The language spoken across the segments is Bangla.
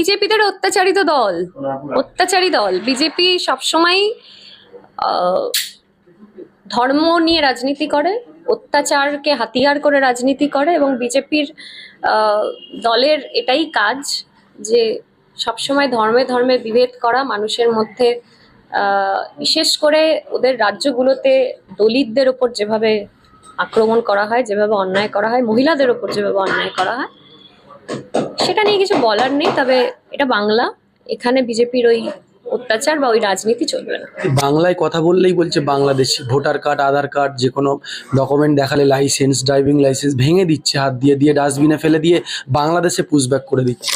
বিজেপিদের অত্যাচারিত দল। অত্যাচারী দল। বিজেপি সবসময় ধর্ম নিয়ে রাজনীতি করে, অত্যাচারকে হাতিয়ার করে রাজনীতি করে এবং বিজেপির দলের এটাই কাজ যে সবসময় ধর্মে ধর্মে বিভেদ করা, মানুষের মধ্যে বিশেষ করে ওদের রাজ্যগুলোতে দলিতদের ওপর যেভাবে আক্রমণ করা হয়, যেভাবে অন্যায় করা হয়, মহিলাদের ওপর যেভাবে অন্যায় করা হয় সেটা নিয়ে কিছু বলার নেই তবে এটা বাংলা। এখানে বিজেপির ওই অত্যাচার বা ওই রাজনীতি চলবে না। বাংলায় কথা বললেই বলছে Bangladeshi voter card Aadhaar card যে কোনো ডকুমেন্ট দেখালে লাইসেন্স ড্রাইভিং লাইসেন্স ভেঙে দিচ্ছে হাত দিয়ে দিয়ে ডাস্টবিনে ফেলে দিয়ে বাংলাদেশে পুশব্যাক করে দিচ্ছে।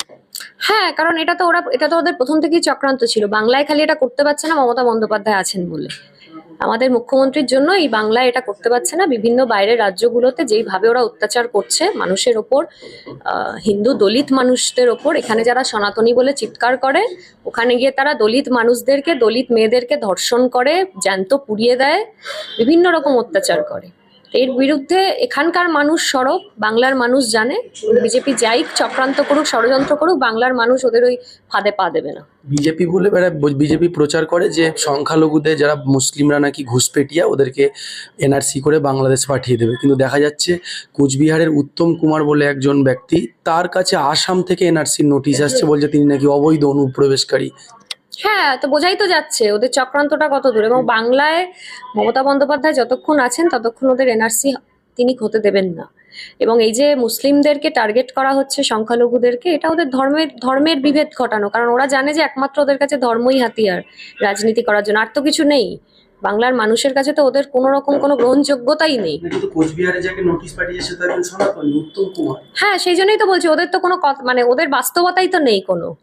হ্যাঁ কারণ এটা তো ওরা এটা তো ওদের প্রথম থেকেই চক্রান্ত ছিল। বাংলায় খালি এটা করতে পারছে না মমতা বন্দ্যোপাধ্যায় আছেন বলে। আমাদের মুখ্যমন্ত্রীর জন্য এই বাংলায় এটা করতে পারছে না। বিভিন্ন বাইরের রাজ্যগুলোতে যেইভাবে ওরা অত্যাচার করছে, মানুষের ওপর হিন্দু দলিত মানুষদের ওপর, এখানে যারা সনাতনী বলে চিৎকার করে, ওখানে গিয়ে তারা দলিত মানুষদেরকে, দলিত মেয়েদেরকে ধর্ষণ করে, জ্যান্ত পুড়িয়ে দেয়, বিভিন্ন রকম অত্যাচার করে। এর বিরুদ্ধে এখানকার মানুষ সরব, বাংলার মানুষ জানে। বিজেপি যাই চক্রান্ত করুক, ষড়যন্ত্র করুক, বাংলার মানুষ ওদের ওই ফাঁদে পা দেবে না। বিজেপি বলে বিজেপি প্রচার করে যে সংখ্যালঘুদের যারা মুসলিমরা নাকি ঘুষপেটিয়া, ওদেরকে এনআরসি করে বাংলাদেশ পাঠিয়ে দেবে। কিন্তু দেখা যাচ্ছে কুচবিহারের উত্তম কুমার বলে একজন ব্যক্তি, তার কাছে আসাম থেকে এনআরসির নোটিশ আসছে বলছে তিনি নাকি অবৈধ অনুপ্রবেশকারী। হ্যাঁ তো বোঝাই তো যাচ্ছে ওদের চক্রান্তটা কত দূর এবং বাংলায় মমতা বন্দ্যোপাধ্যায় যতক্ষণ আছেন ততক্ষণ ওদের এনআরসি তিনি হতে দেবেন না। এবং এই যে মুসলিমদেরকে টার্গেট করা হচ্ছে সংখ্যালঘুদেরকে এটা ওদের ধর্মের ধর্মের বিভেদ ঘটানো। কারণ ওরা জানে যে একমাত্র ওদের কাছে ধর্মই হাতিয়ার রাজনীতি করার জন্য। আর তো কিছু নেই। বাংলার মানুষের কাছে তো ওদের কোনো রকম কোনো গ্রহণযোগ্যতাই নেই। হ্যাঁ সেই জন্যই তো বলছি ওদের তো কোনো মানে ওদের বাস্তবতাই তো নেই কোনো।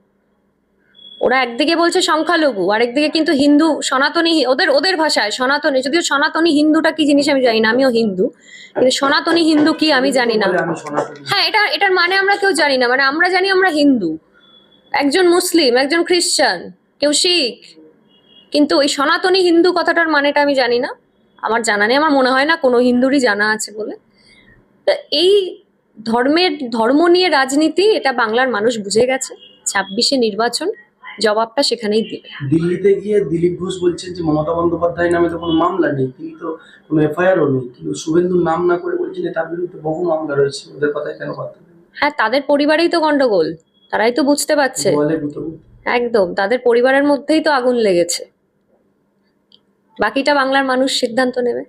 ওরা একদিকে বলছে সংখ্যালঘু আর একদিকে কিন্তু হিন্দু সনাতনী ওদের ওদের ভাষায় সনাতনী যদিও সনাতনী হিন্দুটা কি জিনিস আমি জানি না আমিও হিন্দু কিন্তু সনাতনী হিন্দু কি আমি জানি না। হ্যাঁ এটা এটার মানে আমরা কেউ জানি না মানে আমরা জানি আমরা হিন্দু একজন মুসলিম একজন খ্রিস্টান কেউ শিখ কিন্তু ওই সনাতনী হিন্দু কথাটার মানেটা আমি জানি না আমার জানা নেই আমার মনে হয় না কোনো হিন্দুরই জানা আছে বলে। তো এই ধর্মের ধর্ম নিয়ে রাজনীতি এটা বাংলার মানুষ বুঝে গেছে ছাব্বিশে নির্বাচন জবাবটা সেখানেই দিবে। দিল্লিতে গিয়ে দিলীপ ঘোষ বলছেন যে মমতা বন্দ্যোপাধ্যায় নামে তো কোনো মামলা নেই তিনি তো কোনো এফআইআরও নেই কিন্তু শুভেন্দুর নাম না করে বলছেন যে তার বিরুদ্ধে বহু মামলা রয়েছে ওদের কথায় কেন কথা হ্যাঁ তাদের পরিবারেই তো গন্ডগোল তারাই তো বুঝতে পারছে। একদম তাদের পরিবারের মধ্যেই তো আগুন লেগেছে। বাকিটা বাংলার মানুষ সিদ্ধান্ত নেবে।